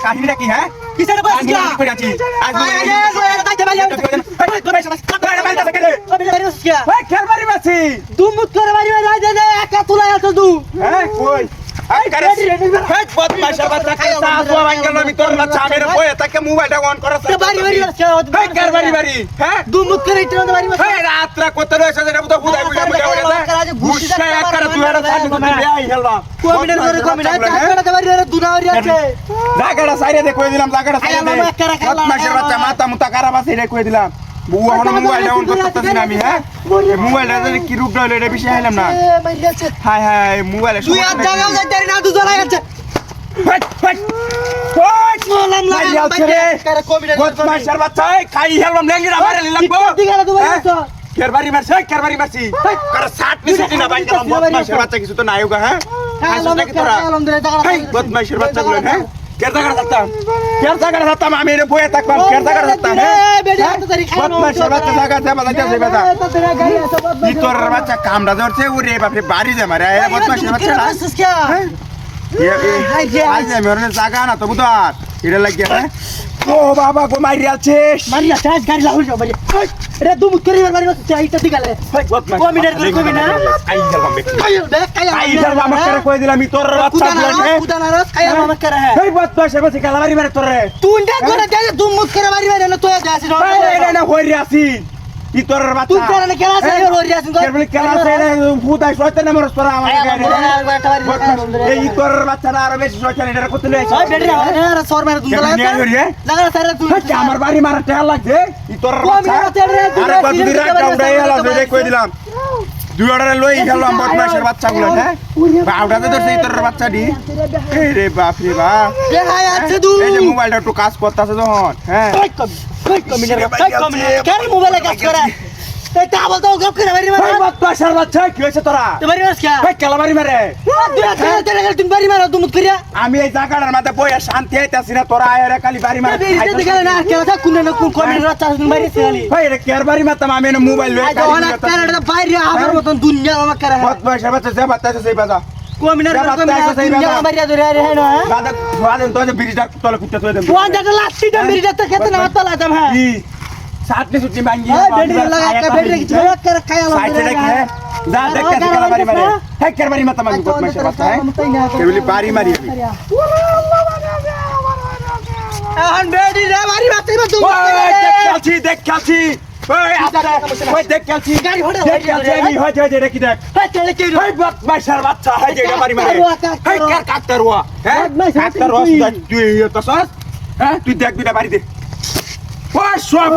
কাহিনীটা কি হ্যাঁ কিসের আজ বসছিস মোবাইল টিপে আছি আজ মোবাইল আয়, আয়, আয়, আয়, তাইতে ভাই, আয়, এই, তোরা এসে বাস- তোরা এসে বাস- কে রে? ওই বেটা বসছিস কে? এই, খেল মারি মাছি। তুই মুত করে বাড়ি দে, দে, একা তুলা এত দু। হ্যাঁ, কই? হ্যাঁ? দু রাত্রা জায়গাটা সাইরে দে কই দিলাম জায়গাটা সাইরে দে বদমাশের বাচ্চা মাথা মুতা খারাপ আছে কই দিলাম। বুয়া করতেছি না আমি হ্যাঁ? কি রূপ এটা হাইলাম না। হাই হাই মোবাইলে তুই আর জায়গাও যাইতে না, খাই মারে নিলাম গো। হ্যাঁ? কেরবারি মারছে কেরবারি মারছি। কারা সাত নি না বাইন বদমাশের বাচ্চা কিছু তো নাই হোগা হ্যাঁ? হ্যাঁ, হাসিস নাকি তোরা। আলহামদুলিল্লাহ, জায়গাটা হেই বাড়ি আছে। বদমাশের বাচ্চা গুলো হ্যাঁ? কের জায়গাটা থাকতাম কের জায়গাটা থাকতাম আমি এনে বয়ে থাকতাম কের জায়গাটা থাকতাম হ্যাঁ? বদমাশের বাচ্চা জায়গা আছে গাড়ি আছে, বদমাশ। ইতরের বাচ্চা কামড়া ধরছে ওরে বাপরে বাড়ি দে মারে। এ বাচ্চা? হ্যাঁ? জায়গা না তো বুদার এটা লাগিয়া হ্যাঁ ও বাবা গো মারি আছিস মারিয়া, চাষ গাড়ি লাহুল যাও। ওই, রে, দু মুখ করে এবার বাড়ি বসছিস, ইটটা দিকে আলে। কমিনের করে কমি না? আই দেখি দেখ, খাইয়া আই হ্যাঁ? কই দিলাম বাচ্চা কুদানা গুলো হ্যাঁ রস, মামা করে, হ্যাঁ। এই বাচ্চা গালাবারি মারে তোরে তুই না করে দে, দু মুখ করে বাড়ি বাড়ি এনে তুই দে আসিস, না ইতরের বাচ্চা। তুই করে না খেলা ওর আসিস, তোর। কেবল খেলা আছে রে ভূতাই শয়তান আমার এই ইতরের আর বেশি শয়তান এটা করতে সর মেরে লাগা? লাগা তুই আমার বাড়ি মারা টেহা লাগছে ইতরের বাচ্চা। আরে বাদ কই দিলাম। দুই অর্ডারে লই গেলাম বদমাইশের বাচ্চাগুলো হ্যাঁ? বাউটাতে ধরছে ইতরের বাচ্চাটি। এই রে বাপ রে বাপ। তুই এই যে মোবাইলটা একটু কাজ করতেছে যখন হ্যাঁ? কই কম কই কমিনের কেন মোবাইলে কাজ করে? এই তা বলতো গপ করে বাড়ি মারা। এই বদমাশের বাচ্চা কি হয়েছে তোরা? তুই বাড়ি মারছ কে? এই কেলাবারি মারে তুই আছে তেরে গেল তুমি বাড়ি মারো তুমি করিয়া। আমি এই জায়গাটার মাঝে বইয়া শান্তি আইতাছি না তোরা আয় রে খালি বাড়ি মারে এই দিকে গেল না কেন থাক কোন না কোন কমিনের চাষ তুমি বাড়ি চলি ভাই রে কেয়ার বাড়ি মারতাম? আমি এনে মোবাইল লয়ে আজ অনেক কারণে বাইরে আমার মতন দুনিয়া করে বাচ্চা যে সেই বাজা কমিনের যা দুনিয়া। ধরে রে হ্যাঁ না দাদা ফাদেন তো যে ব্রিজটা তলে কুত্তে তুই দেন ফোন দাদা লাস্টি দম বিড়ি তো খেতে না তলা দাম হ্যাঁ? কি সাতনি সুটি মাঙ্গি এই বেডি লাগা একটা বেডি কিছু করে খায়া সাইডে রেখে যা দেখ কে কেলা বাড়ি মারে হ্যাঁ কেয়ার বাড়ি মারতাম আমি বদমাশের বাচ্চা হ্যাঁ কেবলি বাড়ি মারি আমি এখন বেডি রে বাড়ি মারতে বা তুমি ওই দেখ খেলছি দেখ খেলছি ওই আস্তে ওই দেখ খেলছি গাড়ি হটে দেখ খেলছি আমি হয় হয় দেখি দেখ হ্যাঁ চলে কি এই বদমাশের বাচ্চা হয় যে এটা বাড়ি মারে কাকতারুয়া, কাকতারুয়া। এই সব